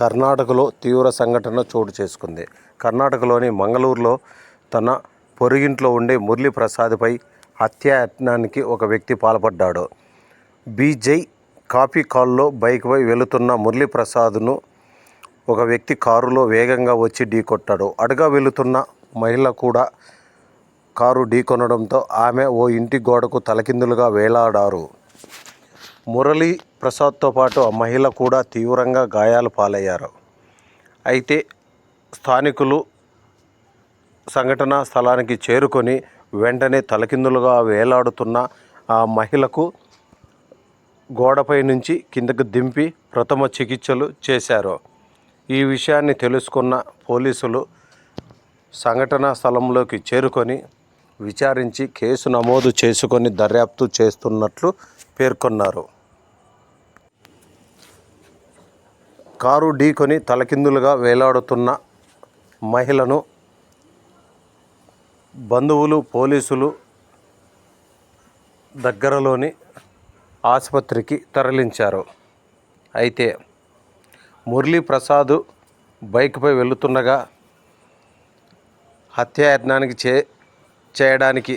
కర్ణాటకలో తీవ్ర సంఘటన చోటు చేసుకుంది. కర్ణాటకలోని మంగళూరులో తన పొరుగింట్లో ఉండే మురళీ ప్రసాద్పై హత్యాయత్నానికి ఒక వ్యక్తి పాల్పడ్డాడు. బీజై కాఫీ కాల్లో బైక్పై వెళుతున్న మురళీ ప్రసాద్ను ఒక వ్యక్తి కారులో వేగంగా వచ్చి ఢీకొట్టాడు అడుగా వెళుతున్న మహిళ కూడా కారు ఢీకొనడంతో ఆమె ఓ ఇంటి గోడకు తలకిందులుగా వేలాడారు. మురళీ ప్రసాద్తో పాటు ఆ మహిళ కూడా తీవ్రంగా గాయాల పాలయ్యారు. అయితే స్థానికులు సంఘటనా స్థలానికి చేరుకొని వెంటనే తలకిందులుగా వేలాడుతున్న ఆ మహిళకు గోడపై నుంచి కిందకు దింపి ప్రథమ చికిత్సలు చేశారు. ఈ విషయాన్ని తెలుసుకున్న పోలీసులు సంఘటనా స్థలంలోకి చేరుకొని విచారించి కేసు నమోదు చేసుకొని దర్యాప్తు చేస్తున్నట్లు పేర్కొన్నారు. కారు ఢీకొని తలకిందులుగా వేలాడుతున్న మహిళను బంధువులు పోలీసులు దగ్గరలోని ఆసుపత్రికి తరలించారు. అయితే మురళీ ప్రసాద్ బైక్పై వెళుతుండగా హత్యాయత్నానికి చే చేయడానికి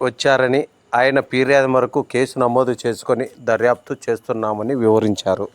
వచ్చారని ఆయన ఫిర్యాదు మేరకు కేసు నమోదు చేసుకొని దర్యాప్తు చేస్తున్నామని వివరించారు.